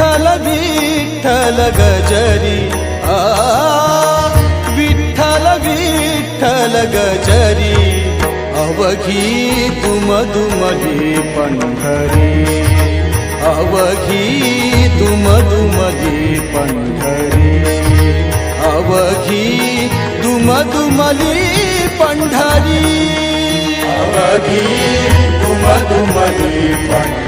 विठ्ठल गजरी. आ विठ्ठल विठ्ठल गजरी. अवघी तुम दुमली पंढरी. अवघी तुम दुमली पंढरी. अवघी दुम दुमली पंढरी. अवघी तुम तुमली पंढरी.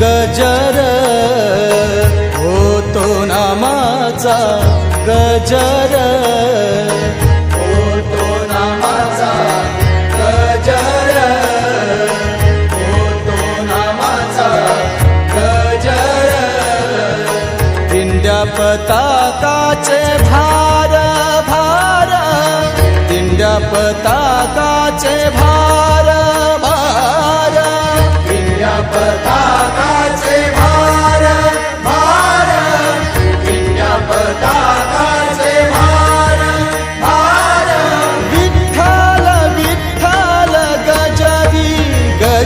गजर होतो नामाचा गजर होतो नामाचा गजर होतो नामाचा गजर. दिंड्या पताकाचे भार भार. दिंड्या पताकाचे भार भार. दिव्या पताकाचे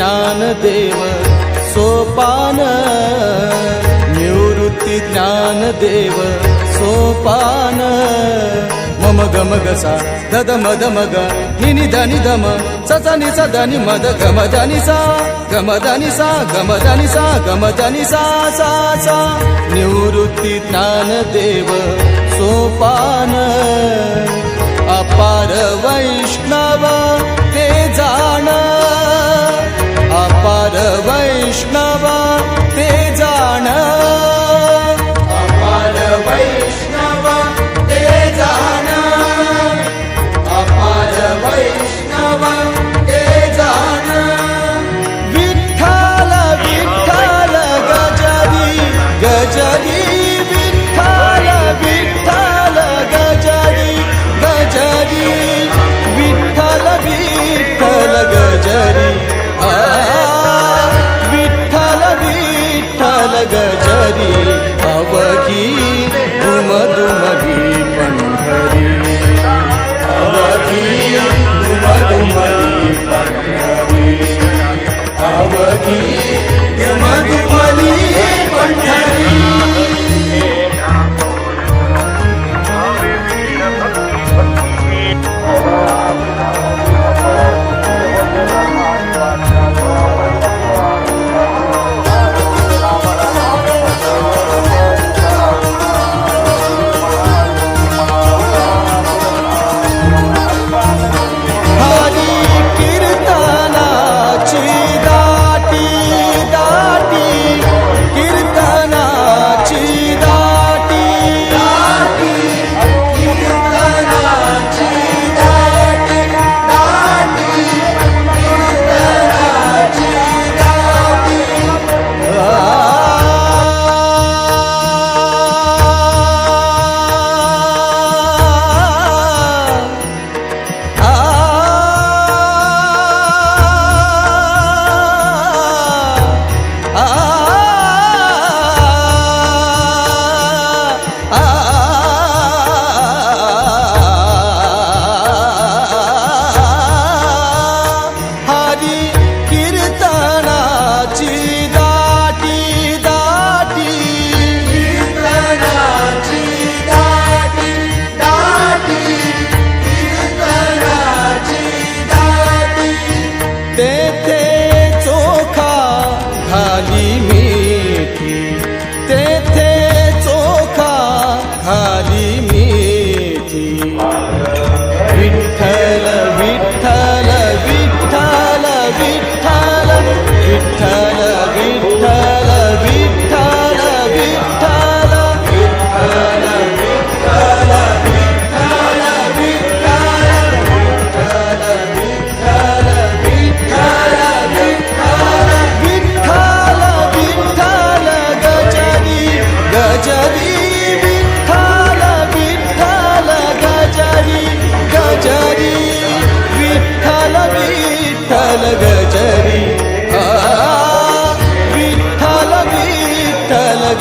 ज्ञानदेव सोपान। निवृत्ती ज्ञानदेव सोपान। मम गम गसा दद मद मग निनि धनि दम ससनि सदनि मद गम धनि सा गम धनि सा गम धनि सा गम धनि सा सा सा। निवृत्ती ज्ञानदेव सोपान। अपारव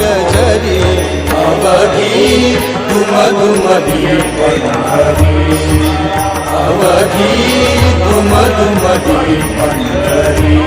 गजरी अवधी दुमदुमदी पंढरी अवधी दुमदुमदी पंढरी